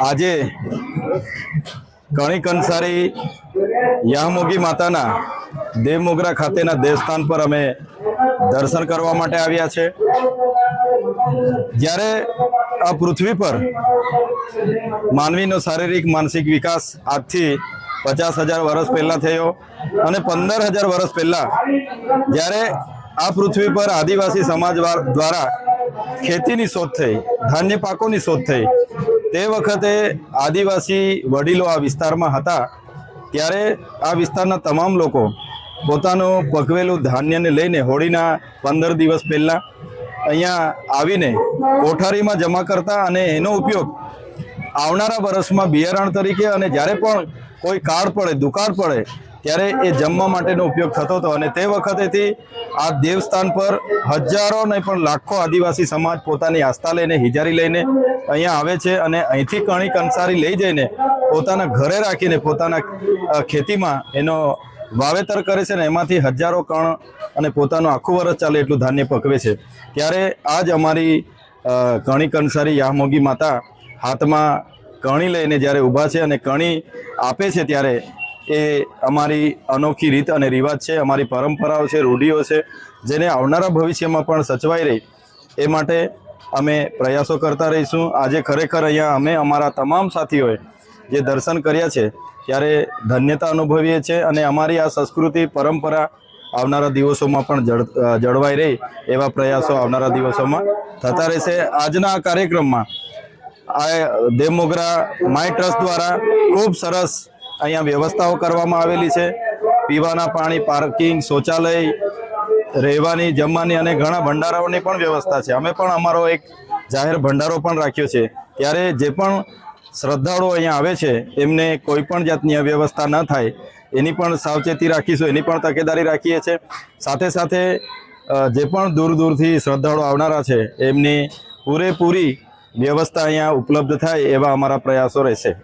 આજે કણી કંસારી યામોગી માતાના દેવમોગરા ખાતેના દેવસ્થાન પર અમે દર્શન કરવા માટે આવ્યા છે. જ્યારે આ પૃથ્વી પર માનવીનો શારીરિક, માનસિક વિકાસ આજથી પચાસ હજાર વર્ષ પહેલા થયો અને પંદર હજાર વર્ષ પહેલા જ્યારે આ પૃથ્વી પર આદિવાસી સમાજ દ્વારા ખેતીની શોધ થઈ, ધાન્ય પાકોની શોધ થઈ. તે વખતે આદિવાસી વડીલો આ વિસ્તારમાં હતા. ત્યારે આ વિસ્તારના તમામ લોકો પોતાનું પકવેલું ધાન્યને લઈને હોળીના પંદર દિવસ પહેલાં અહીંયા આવીને કોઠારીમાં જમા કરતા અને એનો ઉપયોગ આવનારા વર્ષમાં બિયારણ તરીકે અને જ્યારે પણ કોઈ કાળ પડે દુકાળ પડે ત્યારે એ જમવા માટેનો ઉપયોગ થતો હતો. અને તે વખતેથી આ દેવસ્થાન પર હજારો નહીં પણ લાખો આદિવાસી સમાજ પોતાની આસ્થા લઈને હિજારી લઈને અહીંયા આવે છે અને અહીંથી કણી કંસારી લઈ જઈને પોતાના ઘરે રાખીને પોતાના ખેતીમાં એનો વાવેતર કરે છે ને એમાંથી હજારો કણ અને પોતાનું આખું વર્ષ ચાલે એટલું ધાન્ય પકવે છે. ત્યારે આજ અમારી અ, કણી કંસારી યામોગી માતા હાથમાં કણી લઈને જ્યારે ઊભા છે અને કણી આપે છે ત્યારે એ અમારી અનોખી રીત અને રિવાજ છે, અમારી પરંપરાઓ છે, રૂઢિઓ છે, જેને આવનારા ભવિષ્યમાં પણ સચવાઈ રહી. એ માટે અમે પ્રયાસો કરતા રહીશું. આજે ખરેખર અહીંયા અમે અમારા તમામ સાથીઓએ જે દર્શન કર્યા છે, ત્યારે ધન્યતા અનુભવીએ છીએ અને અમારી આ સંસ્કૃતિ, પરંપરા આવનારા દિવસોમાં પણ જળ જળવાઈ રહી એવા પ્રયાસો આવનારા દિવસોમાં થતા રહેશે. આજના આ કાર્યક્રમમાં આ દેવમોગરા માય ટ્રસ્ટ દ્વારા ખૂબ સરસ અહીંયા વ્યવસ્થાઓ કરવામાં આવેલી છે. પીવાના પાણી, પાર્કિંગ, શૌચાલય, રહેવાની, જમવાની અને ઘણા ભંડારાઓની પણ વ્યવસ્થા છે. અમે પણ અમારો એક જાહેર ભંડારો પણ રાખ્યો છે. ત્યારે જે પણ શ્રદ્ધાળુઓ અહીંયા આવે છે, એમને કોઈ પણ જાતની અવ્યવસ્થા ન થાય, એની પણ સાવચેતી રાખીશું, એની પણ તકેદારી રાખીએ છીએ. સાથે સાથે જે પણ દૂર દૂરથી શ્રદ્ધાળુઓ આવનારા છે, એમની પૂરેપૂરી વ્યવસ્થા અહીંયા ઉપલબ્ધ થાય એવા અમારા પ્રયાસો રહેશે.